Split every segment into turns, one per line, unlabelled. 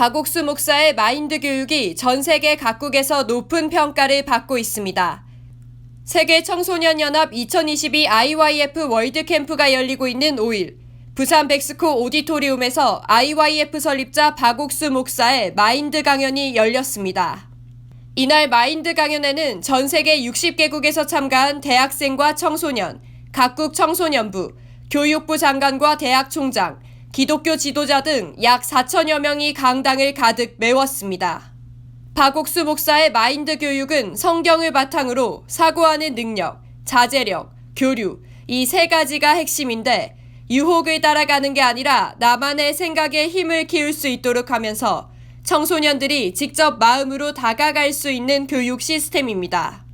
박옥수 목사의 마인드 교육이 전 세계 각국에서 높은 평가를 받고 있습니다. 세계 청소년 연합 2022 IYF 월드 캠프가 열리고 있는 5일 부산 백스코 오디토리움에서 IYF 설립자 박옥수 목사의 마인드 강연이 열렸습니다. 이날 마인드 강연에는 전 세계 60개국에서 참가한 대학생과 청소년, 각국 청소년부, 교육부 장관과 대학 총장, 기독교 지도자 등 약 4천여 명이 강당을 가득 메웠습니다. 박옥수 목사의 마인드 교육은 성경을 바탕으로 사고하는 능력, 자제력, 교류, 이 세 가지가 핵심인데 유혹을 따라가는 게 아니라 나만의 생각에 힘을 키울 수 있도록 하면서 청소년들이 직접 마음으로 다가갈 수 있는 교육 시스템입니다.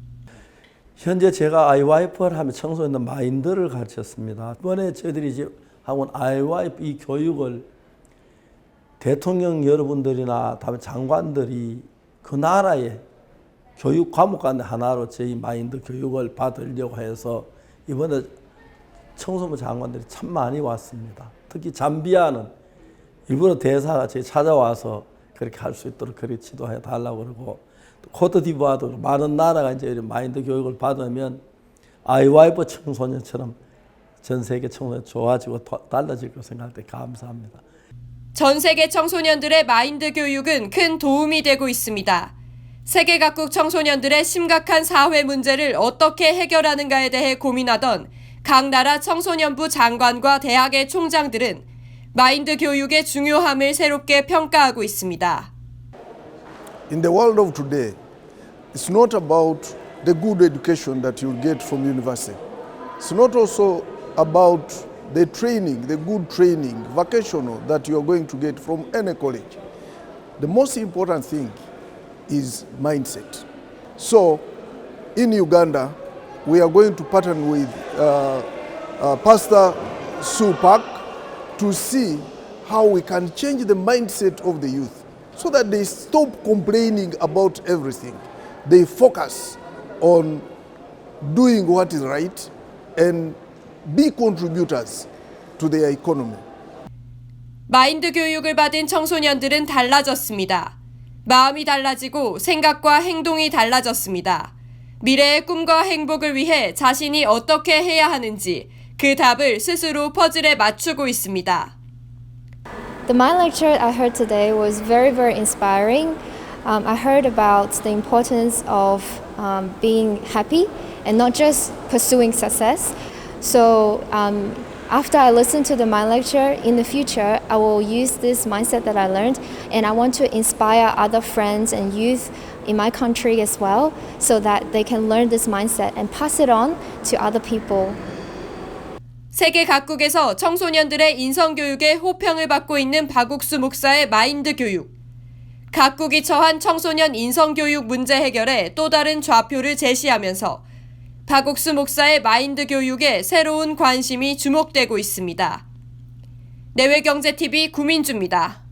현재 제가 IYF를 하면 청소년 마인드를 가르쳤습니다. 이번에 저희들이 이제 하고 IYF 이 교육을 대통령 여러분들이나 다음에 장관들이 그 나라의 교육 과목 가운데 하나로 저희 마인드 교육을 받으려고 해서 이번에 청소부 장관들이 참 많이 왔습니다. 특히 잠비아는 일부러 대사가 제 찾아와서 그렇게 할 수 있도록 그렇게 지도해 달라고 그러고 또 코트디부아도 많은 나라가 이제 이런 마인드 교육을 받으면 아이와이프 청소년처럼 전 세계 청소년 좋아지고 더 달라질 거 생각할 때 감사합니다.
전 세계 청소년들의 마인드 교육은 큰 도움이 되고 있습니다. 세계 각국 청소년들의 심각한 사회 문제를 어떻게 해결하는가에 대해 고민하던 각 나라 청소년부 장관과 대학의 총장들은 마인드 교육의 중요함을 새롭게 평가하고 있습니다.
In the world of today, it's not about the good education that you'll get from university. It's not also about the training, the good training, vocational that you are going to get from any college. The most important thing is mindset. So, in Uganda, we are going to partner with uh, uh, Pastor Sue Park to see how we can change the mindset of the youth so that they stop complaining about everything. They focus on doing what is right and be contributors to their economy.
마인드 교육을 받은 청소년들은 달라졌습니다. 마음이 달라지고 생각과 행동이 달라졌습니다. 미래의 꿈과 행복을 위해 자신이 어떻게 해야 하는지 그 답을 스스로 퍼즐에 맞추고 있습니다.
The mind lecture I heard today was very, very inspiring. Um, I heard about the importance of um, being happy and not just pursuing success. So, um, after I listen to the mind lecture, in the future, I will use this mindset that I learned and I want to inspire other friends and youth in my country as well so that they can learn this mindset and pass it on to other people.
세계 각국에서 청소년들의 인성교육에 호평을 받고 있는 박옥수 목사의 마인드 교육. 각국이 처한 청소년 인성교육 문제 해결에 또 다른 좌표를 제시하면서 박옥수 목사의 마인드 교육에 새로운 관심이 주목되고 있습니다. 내외경제TV 구민주입니다.